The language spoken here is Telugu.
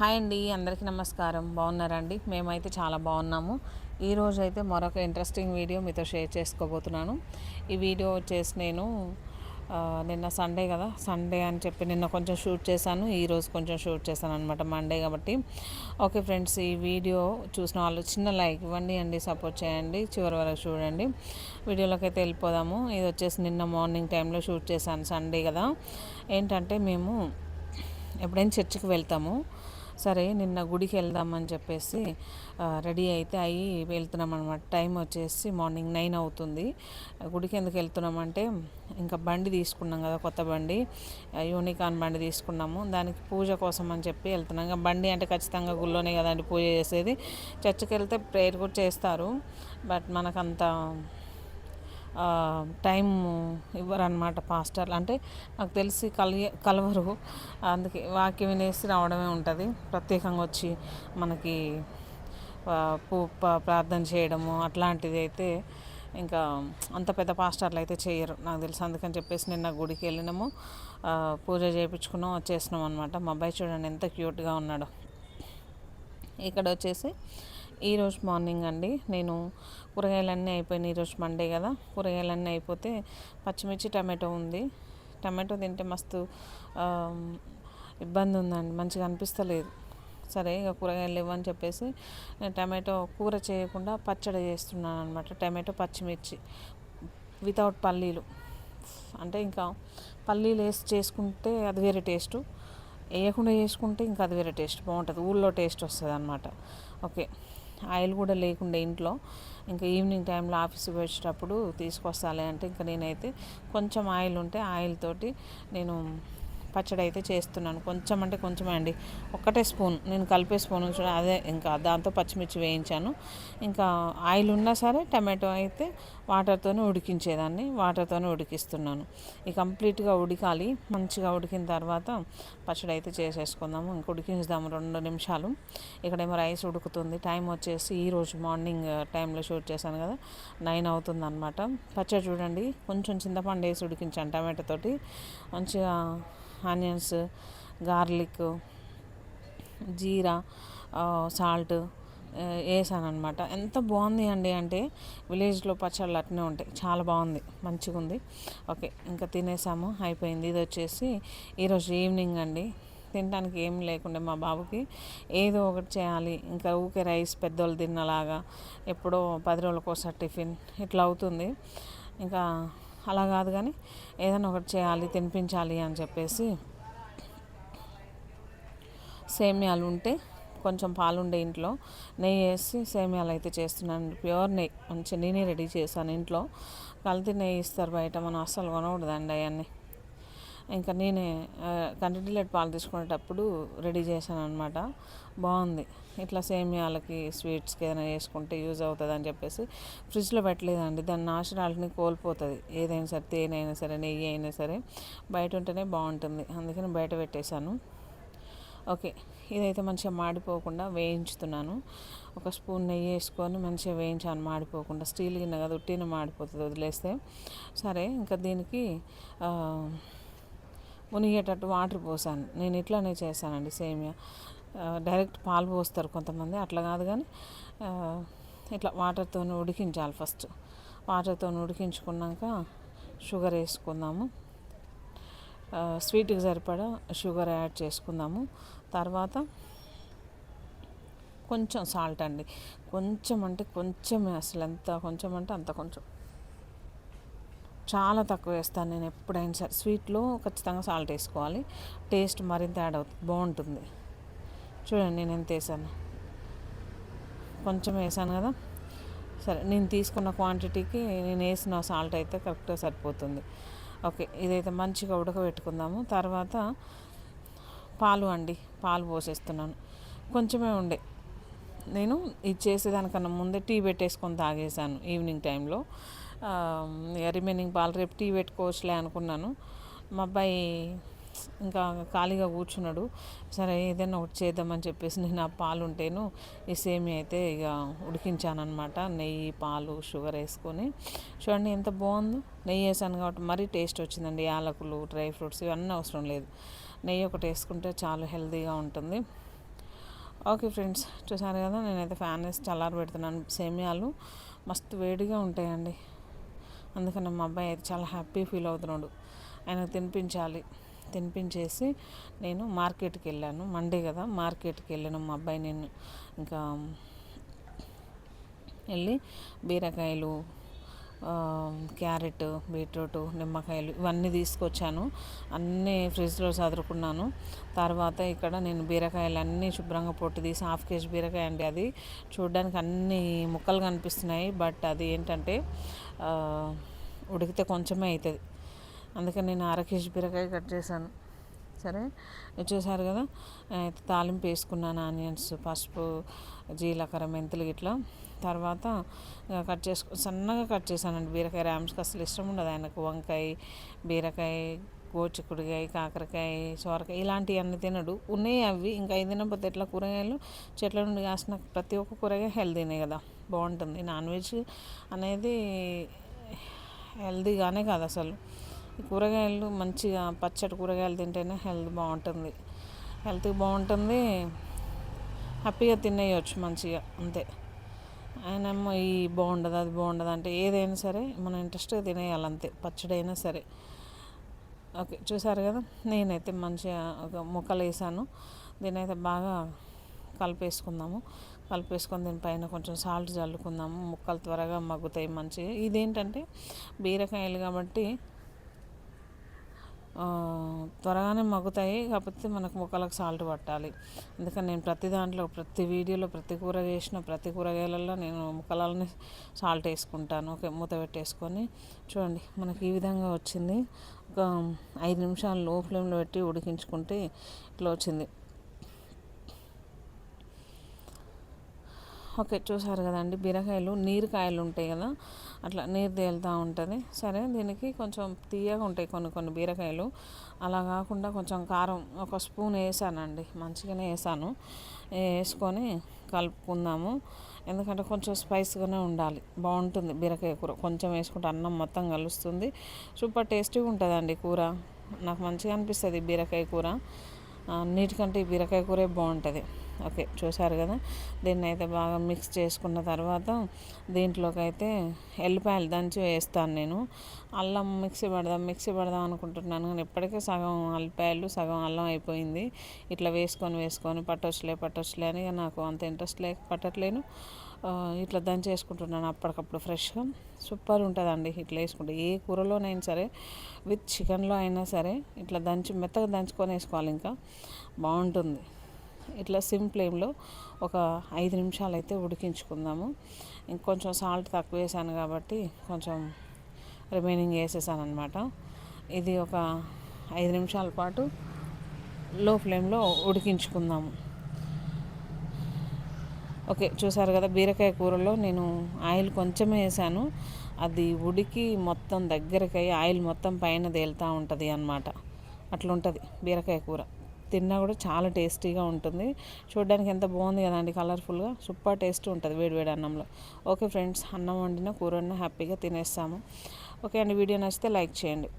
హాయ్ అండి అందరికీ నమస్కారం. బాగున్నారండి మేమైతే చాలా బాగున్నాము. ఈరోజు అయితే మరొక ఇంట్రెస్టింగ్ వీడియో మీతో షేర్ చేసుకోబోతున్నాను. ఈ వీడియో వచ్చేసి నేను నిన్న సండే కదా? సండే అని చెప్పి నిన్న కొంచెం షూట్ చేశాను. ఈరోజు కొంచెం షూట్ చేశాను అనమాట మండే కాబట్టి. ఓకే ఫ్రెండ్స్ ఈ వీడియో చూసిన వాళ్ళు చిన్న లైక్ ఇవ్వండి అండి సపోర్ట్ చేయండి. చివరి వరకు చూడండి. వీడియోలోకి అయితే వెళ్ళిపోదాము. ఇది వచ్చేసి నిన్న మార్నింగ్ టైంలో షూట్ చేశాను సండే కదా? ఏంటంటే మేము ఎప్పుడైనా చర్చికి వెళ్తాము. సరే నిన్న గుడికి వెళ్దామని చెప్పేసి రెడీ అయితే అయ్యి వెళ్తున్నాం అనమాట టైం వచ్చేసి మార్నింగ్ నైన్ అవుతుంది. గుడికి ఎందుకు వెళ్తున్నామంటే ఇంకా బండి తీసుకున్నాం కదా కొత్త బండి యూనికాన్ బండి తీసుకున్నాము. దానికి పూజ కోసం అని చెప్పి వెళ్తున్నాం. ఇంకా బండి అంటే ఖచ్చితంగా గుళ్ళోనే కదండి పూజ చేసేది. చర్చికి వెళ్తే ప్రేయర్ కూడా చేస్తారు. బట్ మనకంత టైం ఇవ్వరనమాట పాస్టర్లు. అంటే నాకు తెలిసి కలి కలవరు. అందుకే వాక్యం వినేసి రావడమే ఉంటుంది. ప్రత్యేకంగా వచ్చి మనకి ప్రార్థన చేయడము అట్లాంటిది అయితే ఇంకా అంత పెద్ద పాస్టర్లు అయితే చేయరు. నాకు తెలుసు. అందుకని చెప్పేసి నిన్న గుడికి వెళ్ళినాము. పూజ చేయించుకున్నాం వచ్చేసినాం అనమాట మా అబ్బాయి చూడండి ఎంత క్యూట్గా ఉన్నాడో. ఇక్కడ వచ్చేసి ఈరోజు మార్నింగ్ అండి నేను కూరగాయలన్నీ అయిపోయినాయి ఈరోజు మండే కదా. కూరగాయలన్నీ అయిపోతే పచ్చిమిర్చి టమాటో ఉంది. టమాటో తింటే మస్తు ఇబ్బంది ఉందండి. మంచిగా అనిపిస్తలేదు. సరే ఇక కూరగాయలు ఇవ్వని చెప్పేసి నేను టమాటో కూర చేయకుండా పచ్చడి చేస్తున్నాను అనమాట టమాటో పచ్చిమిర్చి వితౌట్ పల్లీలు. అంటే ఇంకా పల్లీలు వేసి చేసుకుంటే అది వేరే టేస్ట్. వేయకుండా చేసుకుంటే ఇంకా అది వేరే టేస్ట్. బాగుంటుంది. ఊళ్ళో టేస్ట్ వస్తుంది అనమాట ఓకే. ఆయిల్ కూడా లేకుండా ఇంట్లో. ఇంకా ఈవినింగ్ టైంలో ఆఫీస్కి వచ్చేటప్పుడు తీసుకొస్తాలే అంటే ఇంకా నేనైతే కొంచెం ఆయిల్ ఉంటే ఆయిల్ తోటి నేను పచ్చడి అయితే చేస్తున్నాను. కొంచెం అంటే కొంచెమే అండి. ఒక్కటే స్పూన్. నేను కలిపే స్పూన్ చూడండి అదే ఇంకా దాంతో పచ్చిమిర్చి వేయించాను. ఇంకా ఆయిల్ ఉన్నా సరే టమాటో అయితే వాటర్తోనే ఉడికించేదాన్ని. వాటర్తోనే ఉడికిస్తున్నాను. ఈ కంప్లీట్గా ఉడికాలి. మంచిగా ఉడికిన తర్వాత పచ్చడి అయితే చేసేసుకుందాము. ఇంక ఉడికించుదాము రెండు నిమిషాలు. ఇక్కడేమో రైస్ ఉడుకుతుంది. టైం వచ్చేసి ఈరోజు మార్నింగ్ టైంలో షూట్ చేశాను కదా. నైన్ అవుతుంది అనమాట పచ్చడి చూడండి. కొంచెం చింతపండు వేసి ఉడికించాను టమాటోతోటి మంచిగా ఆనియన్స్ గార్లిక్ జీరా సాల్ట్ వేసాను అనమాట ఎంత బాగుంది అండి అంటే విలేజ్లో పచ్చళ్ళు అట్నే ఉంటాయి. చాలా బాగుంది. మంచిగా ఉంది. ఓకే ఇంకా తినేసాము. అయిపోయింది. ఇది వచ్చేసి ఈరోజు ఈవినింగ్ అండి. తినడానికి ఏం లేకుండా మా బాబుకి ఏదో ఒకటి చేయాలి. ఇంకా ఊకే రైస్ పెద్దోళ్ళు తిన్నలాగా ఎప్పుడో పది రోజులకు ఒకసారి టిఫిన్ ఇట్లా అవుతుంది. ఇంకా అలా కాదు కానీ ఏదైనా ఒకటి చేయాలి తినిపించాలి అని చెప్పేసి సేమ్యాలు ఉంటే కొంచెం పాలుండే ఇంట్లో నెయ్యి వేసి సేమ్యాలు అయితే చేస్తున్నాను. ప్యూర్ నెయ్యి మంచి నేనే రెడీ చేశాను ఇంట్లో. కల్తీ నెయ్యి ఇస్తారు బయట మనం అస్సలు కొనకూడదండి అవన్నీ. ఇంకా నేనే కంటిన్యూలెట్ పాలు తీసుకునేటప్పుడు రెడీ చేశాను అనమాట బాగుంది. ఇట్లా సేమియాలకి స్వీట్స్కి ఏదైనా వేసుకుంటే యూజ్ అవుతుంది అని చెప్పేసి ఫ్రిడ్జ్లో పెట్టలేదండి. దాని నాచురాలిటీని కోల్పోతుంది. ఏదైనా సరే తేనె అయినా సరే నెయ్యి అయినా సరే బయట ఉంటేనే బాగుంటుంది. అందుకని బయట పెట్టేశాను. ఓకే. ఇదైతే మంచిగా మాడిపోకుండా వేయించుతున్నాను. ఒక స్పూన్ నెయ్యి వేసుకొని మంచిగా వేయించాను. మాడిపోకుండా స్టీల్ గిన్నె కదా ఉట్టిన మాడిపోతుంది వదిలేస్తే. సరే ఇంకా దీనికి మునిగేటట్టు వాటర్ పోసాను. నేను ఇట్లానే చేశానండి సేమియా. డైరెక్ట్ పాలు పోస్తారు కొంతమంది అట్లా కాదు కానీ ఇట్లా వాటర్తో ఉడికించాలి ఫస్ట్. వాటర్తో ఉడికించుకున్నాక షుగర్ వేసుకుందాము. స్వీట్కి సరిపడా షుగర్ యాడ్ చేసుకుందాము. తర్వాత కొంచెం సాల్ట్ అండి. కొంచెం అంటే కొంచెమే అసలు ఎంత కొంచెం అంటే అంత కొంచెం. చాలా తక్కువ వేస్తాను నేను ఎప్పుడైనా సరే. స్వీట్లో ఖచ్చితంగా సాల్ట్ వేసుకోవాలి. టేస్ట్ మరింత యాడ్ అవుతుంది. బాగుంటుంది. చూడండి నేను ఎంత వేసాను. కొంచెం వేసాను కదా. సరే నేను తీసుకున్న క్వాంటిటీకి నేను వేసిన సాల్ట్ అయితే కరెక్ట్గా సరిపోతుంది. ఓకే ఇదైతే మంచిగా ఉడకబెట్టుకుందాము. తర్వాత పాలు అండి. పాలు పోసేస్తున్నాను. కొంచెమే ఉండే. నేను ఇది చేసేదానికన్నా ముందే టీ పెట్టేసుకొని తాగేసాను ఈవినింగ్ టైంలో. రిమైనింగ్ పాలు రేపు టీ పెట్టుకోవచ్చులే అనుకున్నాను. మా అబ్బాయి ఇంకా ఖాళీగా కూర్చున్నాడు. సరే ఏదైనా ఒకటి చేద్దామని చెప్పేసి నేను ఆ పాలు ఉంటేను ఈ సేమి అయితే ఇక ఉడికించాను అనమాట నెయ్యి పాలు షుగర్ వేసుకొని. చూడండి ఎంత బాగుందో. నెయ్యి వేసాను కాబట్టి మరీ టేస్ట్ వచ్చిందండి. యాలకులు డ్రై ఫ్రూట్స్ ఇవన్నీ అవసరం లేదు. నెయ్యి ఒకటి వేసుకుంటే చాలా హెల్తీగా ఉంటుంది. ఓకే ఫ్రెండ్స్ చూసారు కదా నేనైతే ఫ్యాన్ వేసి చల్లారి పెడుతున్నాను సేమియాలు మస్తు వేడిగా ఉంటాయండి. అందుకని మా అబ్బాయి అయితే చాలా హ్యాపీ ఫీల్ అవుతున్నాడు. ఆయనకు తినిపించాలి. తినిపించేసి నేను మార్కెట్కి వెళ్ళాను. మండే కదా మార్కెట్కి వెళ్ళాను మా అబ్బాయి నేను. ఇంకా వెళ్ళి బీరకాయలు క్యారెట్ బీట్రూట్ నిమ్మకాయలు ఇవన్నీ తీసుకొచ్చాను. అన్నీ ఫ్రిడ్జ్లో చదురుకున్నాను తర్వాత ఇక్కడ నేను బీరకాయలు అన్నీ శుభ్రంగా పొట్టు తీసి హాఫ్ కేజీ బీరకాయ అండి అది. చూడడానికి అన్ని ముక్కలు కనిపిస్తున్నాయి బట్ అది ఏంటంటే ఉడికితే కొంచెమే అవుతుంది అందుకని నేను అర కేజీ బీరకాయ కట్ చేశాను. సరే? చూసారు కదా? తాలింపు వేసుకున్నాను ఆనియన్స్ పసుపు జీలకర్ర మెంతులు ఇట్లా తర్వాత కట్ చేసుకు సన్నగా కట్ చేశానండి బీరకాయ. ర్యామ్స్కి అసలు ఇష్టం ఉండదు ఆయనకు. వంకాయ బీరకాయ గోచిక్కుడికాయ కాకరకాయ సోరకాయ ఇలాంటివి అన్ని తినడు. ఉన్నాయి అవి. ఇంకా అవి తినకపోతే ఎట్లా కూరగాయలు? చెట్ల నుండి కాసిన ప్రతి ఒక్క కూరగాయ హెల్తీనే కదా? బాగుంటుంది. నాన్ వెజ్ అనేది హెల్తీగానే కాదు అసలు. కూరగాయలు మంచిగా పచ్చడి కూరగాయలు తింటేనే హెల్త్ బాగుంటుంది. హెల్త్ బాగుంటుంది. హ్యాపీగా తినేయచ్చు మంచిగా అంతే. ఆయనేమో ఈ బాగుండదు అది బాగుండదు అంటే ఏదైనా సరే మన ఇంట్రెస్ట్గా తినేయాలి అంతే పచ్చడి అయినా సరే. ఓకే చూసారు కదా? నేనైతే మంచిగా ఒక ముక్కలు వేసాను. దీనైతే బాగా కలిపేసుకుందాము. కలిపేసుకొని దీనిపైన కొంచెం సాల్ట్ చల్లుకుందాము. ముక్కలు త్వరగా మగ్గుతాయి మంచిగా. ఇదేంటంటే బీరకాయలు కాబట్టి త్వరగానే మగ్గుతాయి. కాకపోతే మనకు ముక్కలకు సాల్ట్ పట్టాలి. అందుకని నేను ప్రతి దాంట్లో ప్రతి వీడియోలో ప్రతి కూర చేసిన ప్రతి కూరగాయలలో నేను ముక్కలని సాల్ట్ వేసుకుంటాను. ఓకే మూత పెట్టేసుకొని చూడండి మనకి ఈ విధంగా వచ్చింది. ఒక ఐదు నిమిషాలు లో ఫ్లేమ్లో పెట్టి ఉడికించుకుంటే ఇట్లా వచ్చింది. ఓకే చూసారు కదండి? బీరకాయలు నీరు కాయలు ఉంటాయి కదా? అట్లా నీరు తేలుతూ ఉంటుంది. సరే దీనికి కొంచెం తీయగా ఉంటాయి కొన్ని కొన్ని బీరకాయలు. అలా కాకుండా కొంచెం కారం ఒక స్పూన్ వేసానండి. మంచిగానే వేసాను. వేసుకొని కలుపుకుందాము. ఎందుకంటే కొంచెం స్పైస్గానే ఉండాలి. బాగుంటుంది బీరకాయ కూర. కొంచెం వేసుకుంటే అన్నం మొత్తం కలుస్తుంది. సూపర్ టేస్టీగా ఉంటుందండి కూర. నాకు మంచిగా అనిపిస్తుంది బీరకాయ కూర. అన్నిటికంటే ఈ బీరకాయ కూరే బాగుంటుంది. ఓకే చూసారు కదా? దీన్ని అయితే బాగా మిక్స్ చేసుకున్న తర్వాత దీంట్లోకి అయితే ఎల్లిపాయలు దంచి వేస్తాను నేను. అల్లం మిక్సీ పడదాం మిక్సీ పడదాం అనుకుంటున్నాను కానీ ఇప్పటికే సగం అల్లిపాయలు సగం అల్లం అయిపోయింది. ఇట్లా వేసుకొని వేసుకొని పట్టొచ్చులే పట్టొచ్చులే అని నాకు అంత ఇంట్రెస్ట్ లేక పట్టట్లేను. ఇట్లా దంచి వేసుకుంటున్నాను అప్పటికప్పుడు ఫ్రెష్గా. సూపర్ ఉంటుందండి ఇట్లా వేసుకుంటే. ఏ కూరలోనైనా సరే విత్ చికెన్లో అయినా సరే ఇట్లా దంచి మెత్తగా దంచుకొని వేసుకోవాలి ఇంకా. బాగుంటుంది. ఇట్లా సిమ్ ఫ్లేమ్లో ఒక ఐదు నిమిషాలు అయితే ఉడికించుకుందాము. ఇంకొంచెం సాల్ట్ తక్కువ వేసాను కాబట్టి కొంచెం రిమైనింగ్ వేసేసాను అనమాట ఇది ఒక ఐదు నిమిషాల పాటు లో ఫ్లేమ్లో ఉడికించుకుందాము. ఓకే చూసారు కదా బీరకాయ కూరలో నేను ఆయిల్ కొంచెమే వేసాను. అది ఉడికి మొత్తం దగ్గరకై ఆయిల్ మొత్తం పైన తేలుతూ ఉంటుంది అన్నమాట. అట్లుంటుంది బీరకాయ కూర. తిన్నా కూడా చాలా టేస్టీగా ఉంటుంది. చూడడానికి ఎంత బాగుంది కదండి కలర్ఫుల్గా. సూపర్ టేస్ట్ ఉంటుంది వేడి వేడి అన్నంలో. ఓకే ఫ్రెండ్స్ అన్నం వండిన కూర వండిన హ్యాపీగా తినేస్తాము. ఓకే అండి వీడియో నచ్చితే లైక్ చేయండి.